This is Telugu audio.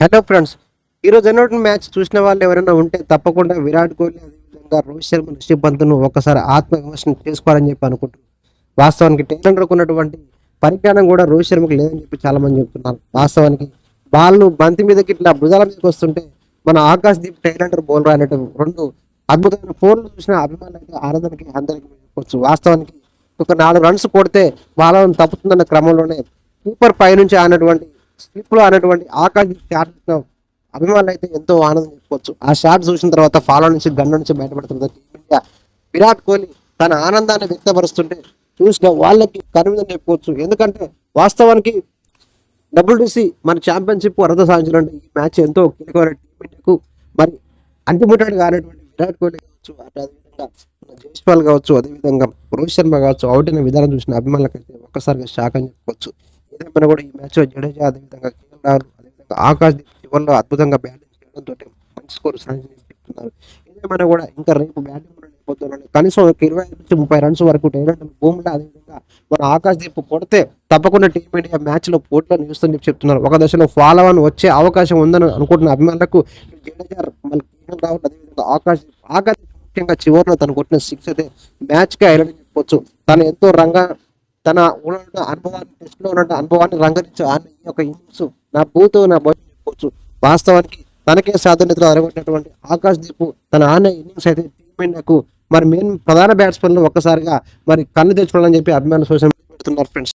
హలో ఫ్రెండ్స్ ఈరోజు ఎన్నోటి మ్యాచ్ చూసిన వాళ్ళు ఎవరైనా ఉంటే తప్పకుండా విరాట్ కోహ్లీ అదేవిధంగా రోహిత్ శర్మ రిషబ్ పంత్ను ఒకసారి ఆత్మవిమర్శన చేసుకోవాలని చెప్పి అనుకుంటున్నారు వాస్తవానికి టైలెండర్కు ఉన్నటువంటి పరిజ్ఞానం కూడా రోహిత్ శర్మకు లేదని చెప్పి చాలా మంది చెప్తున్నారు. వాస్తవానికి బాల్ బంతి మీదకి ఇట్లా భుజాల మీదకి వస్తుంటే మన ఆకాశ్ దీప్ టైలెండర్ బౌలర్ అనేటి రెండు అద్భుతమైన ఫోన్లు చూసిన అభిమానులు అయితే ఆరాధనకి అందరికీ చెప్పొచ్చు. వాస్తవానికి ఒక నాలుగు రన్స్ కొడితే వాళ్ళని తప్పుతుందన్న క్రమంలోనే కీపర్ పై నుంచి స్లిప్లో ఆడేటువంటి ఆకాశ్ షాట్ అభిమానులు అయితే ఎంతో ఆనందం చెప్పుకోవచ్చు. ఆ షాట్ చూసిన తర్వాత ఫాలో నుంచి గన్ను నుంచి బయటపడుతుంది టీమిండియా విరాట్ కోహ్లీ తన ఆనందాన్ని వ్యక్తపరుస్తుంటే చూసిన వాళ్ళకి కనువిందని చెప్పుకోవచ్చు. ఎందుకంటే వాస్తవానికి డబ్ల్యూడిసి మన ఛాంపియన్షిప్ అర్హత సాధించాలంటే ఈ మ్యాచ్ ఎంతో కీలకమైన టీమిండియాకు మరి అంటిముట్టడి కానటువంటి విరాట్ కోహ్లీ కావచ్చు అదేవిధంగా మన జైస్వాల్ కావచ్చు అదేవిధంగా రోహిత్ శర్మ కావచ్చు అవుట్ అయిన విధానం చూసిన అభిమానులకైతే ఒక్కసారిగా షాక్ అని చెప్పుకోవచ్చు. ఏదేమైనా కూడా ఈ మ్యాచ్లో జడేజా అదేవిధంగా కేఎల్ రాహుల్ అదేవిధంగా ఆకాశ్ చివరిలో అద్భుతంగా బ్యాటింగ్ చేయడంతో మంచి స్కోర్ సాధించి ఏదేమైనా కూడా ఇంకా రేపు బ్యాటింగ్ కూడా కనీసం ఒక ఇరవై ఐదు నుంచి ముప్పై రన్స్ వరకు టైలెంట్ భూమిలో అదేవిధంగా మన ఆకాశ్ దీప్ కొడితే తప్పకుండా టీమిండియా మ్యాచ్లో పోటీలో నిలుస్తుందని చెప్పి చెప్తున్నారు. ఒక దశలో ఫాలో అని వచ్చే అవకాశం ఉందని అనుకుంటున్న అభిమానులకు జడేజా మళ్ళీ కేఎల్ రాహుల్ అదేవిధంగా ఆకాశ్ ఆకాశ్ ముఖ్యంగా చివరిలో తను కొట్టిన సిక్స్ అయితే మ్యాచ్కి హైలైట్ చెప్పొచ్చు తను ఎంతో రంగా తన ఉన్న అనుభవాన్ని టెస్ట్లో ఉన్న అనుభవాన్ని రంగరించు ఆయన ఈ యొక్క ఇన్నింగ్స్ నా బూత్ నా భవిష్యత్తు చెప్పవచ్చు వాస్తవానికి తనకే సాధారణతలో అరగొట్టినటువంటి ఆకాశ్ దీప్ తన ఆన ఇన్నింగ్స్ అయితే టీమిండియాకు మరి మెయిన్ ప్రధాన బ్యాట్స్మెన్లు ఒక్కసారిగా మరి కన్ను తెచ్చుకోవాలని చెప్పి అభిమానులు సోషల్ మీడియా పెడుతున్నారు ఫ్రెండ్స్.